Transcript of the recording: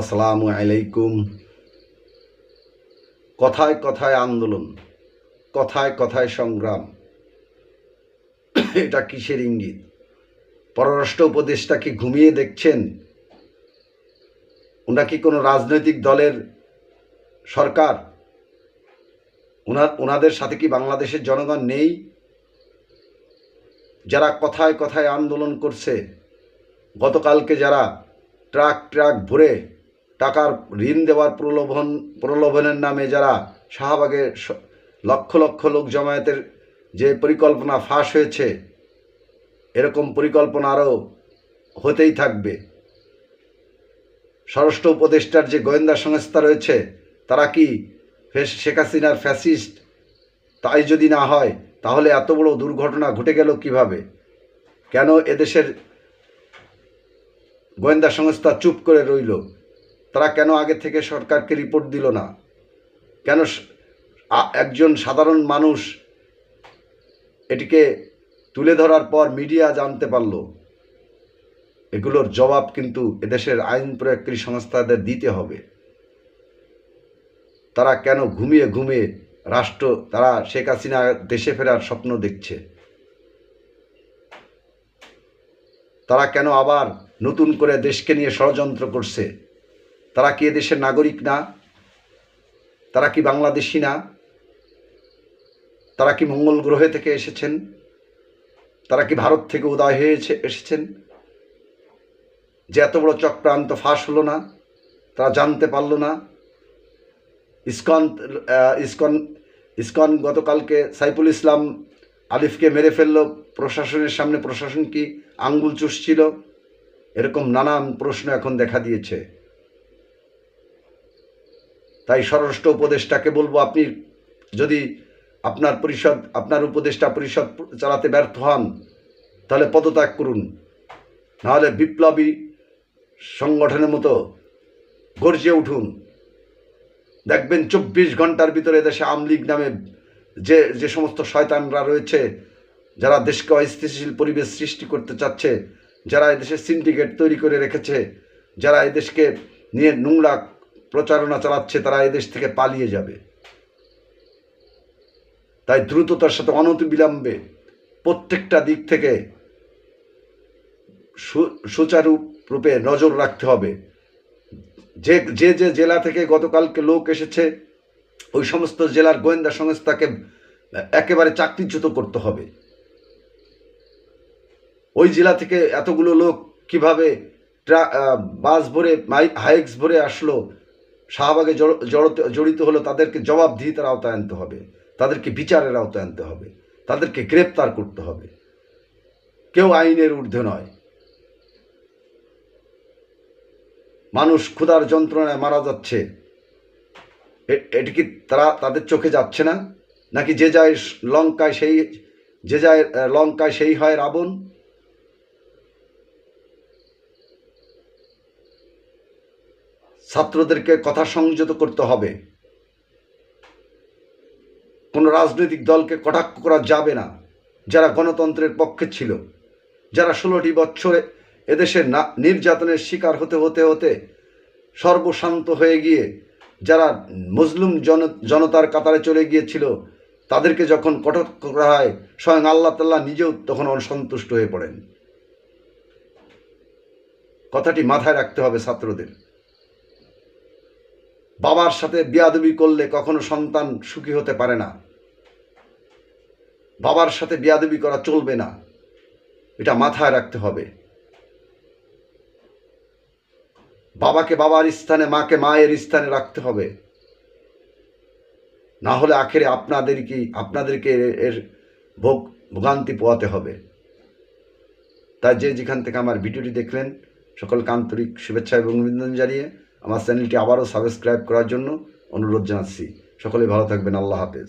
আসসালামু আলাইকুম। কথায় কথায় আন্দোলন, কথায় কথায় সংগ্রাম। এটা কিসের ইঙ্গিত? পররাষ্ট্র উপদেষ্টা কি ঘুমিয়ে দেখছেন? ওনা কি কোনো রাজনৈতিক দলের সরকার? ওনার, ওনাদের সাথে কি বাংলাদেশের জনগণ নেই? যারা কথায় কথায় আন্দোলন করছে, গতকালকে যারা ট্রাক ট্রাক ভরে টাকার ঋণ দেওয়ার প্রলোভন, প্রলোভনের নামে যারা শাহবাগে লক্ষ লক্ষ লোক জমায়েতের যে পরিকল্পনা ফাঁস হয়েছে, এরকম পরিকল্পনা আরও হতেই থাকবে। স্বরাষ্ট্র উপদেষ্টার যে গোয়েন্দা সংস্থা রয়েছে, তারা কি শেখ হাসিনার ফ্যাসিস্ট? তাই যদি না হয়, তাহলে এত বড় দুর্ঘটনা ঘটে গেল কীভাবে? কেন এদেশের গোয়েন্দা সংস্থা চুপ করে রইল? তারা কেন আগে থেকে সরকারকে রিপোর্ট দিল না? কেন একজন সাধারণ মানুষ এটিকে তুলে ধরার পর মিডিয়া জানতে পারল? এগুলোর জবাব কিন্তু এদেশের আইন প্রয়োগকারী সংস্থাদের দিতে হবে। তারা কেন ঘুমিয়ে ঘুমিয়ে রাষ্ট্র, তারা শেখ হাসিনা দেশে ফেরার স্বপ্ন দেখছে? তারা কেন আবার নতুন করে দেশকে নিয়ে ষড়যন্ত্র করছে? তারা কি এদেশের নাগরিক না? তারা কি বাংলাদেশি না? তারা কি মঙ্গল গ্রহে থেকে এসেছেন? তারা কি ভারত থেকে উদয় হয়েছে এসেছেন? যে এত বড় চক্রান্ত ফাঁস হলো না, তারা জানতে পারল না। ইস্কন ইস্কন ইসকন ইসকন গতকালকে সাইফুল ইসলাম আলিফকে মেরে ফেলল। প্রশাসনের সামনে প্রশাসন কি আঙ্গুল চুষছিল? এরকম নানান প্রশ্ন এখন দেখা দিয়েছে। তাই স্বরাষ্ট্র উপদেষ্টাকে বলব, আপনি যদি আপনার পরিষদ, আপনার উপদেষ্টা পরিষদ চালাতে ব্যর্থ হন, তাহলে পদত্যাগ করুন। নাহলে বিপ্লবী সংগঠনের মতো গর্জে উঠুন। দেখবেন চব্বিশ ঘণ্টার ভিতরে দেশে আমলিগ নামে যে যে সমস্ত শয়তানরা রয়েছে, যারা দেশকে অস্থিতিশীল পরিবেশ সৃষ্টি করতে চাচ্ছে, যারা এদেশে সিন্ডিকেট তৈরি করে রেখেছে, যারা এদেশকে নিয়ে নোংরা প্রচারণা চালাচ্ছে, তারা এদেশ থেকে পালিয়ে যাবে। তাই দ্রুততার সাথে অনতি অনতিবিলম্বে প্রত্যেকটা দিক থেকে সুচারুরূপে নজর রাখতে হবে। যে যে যে জেলা থেকে গতকালকে লোক এসেছে, ওই সমস্ত জেলার গোয়েন্দা সংস্থাকে একেবারে চাকরিচ্যুত করতে হবে। ওই জেলা থেকে এতগুলো লোক কীভাবে বাস ভরে হাইক্স ভরে আসলো শাহবাগে জড়- জড়তে- হলো তাদেরকে জবাবদিহিতার আওতায় আনতে হবে, তাদেরকে বিচারের আওতায় আনতে হবে, তাদেরকে গ্রেপ্তার করতে হবে। কেউ আইনের ঊর্ধ্বে নয়। মানুষ ক্ষুধার যন্ত্রণায় মারা যাচ্ছে। এটি কি তারা তাদের চোখে যাচ্ছে না? নাকি যে যায় লঙ্কায় সেই, যে যায় লঙ্কায় সেই হয় রাবণ? ছাত্রদেরকে কথা সংযত করতে হবে। কোনো রাজনৈতিক দলকে কটাক্ষ করা যাবে না, যারা গণতন্ত্রের পক্ষে ছিল। যারা ষোলোটি বছরে এদেশের না, নির্যাতনের শিকার হতে হতে হতে সর্বশান্ত হয়ে গিয়ে, যারা মুসলিম জন, জনতার কাতারে চলে গিয়েছিল, তাদেরকে যখন কটাক্ষ করা হয়, স্বয়ং আল্লাহ তাল্লাহ নিজেও তখন অসন্তুষ্ট হয়ে পড়েন। কথাটি মাথায় রাখতে হবে ছাত্রদের। বাবার সাথে বিয়াদবি করলে কখনো সন্তান সুখী হতে পারে না। বাবার সাথে বিয়াদবি করা চলবে না। এটা মাথায় রাখতে হবে। বাবাকে বাবার স্থানে, মাকে মায়ের স্থানে রাখতে হবে। না হলে আখেরে আপনাদের কি আপনাদেরকে এর- ভোগ, ভোগান্তি পোয়াতে হবে। তাই যে যেখান থেকে আমার ভিডিওটি দেখলেন, সকলকে আন্তরিক শুভেচ্ছা এবং অভিনন্দন জানিয়ে আমার চ্যানেলটি আবারও সাবস্ক্রাইব করার জন্য অনুরোধ জানাচ্ছি। সকলে ভালো থাকবেন। আল্লাহ হাফেজ।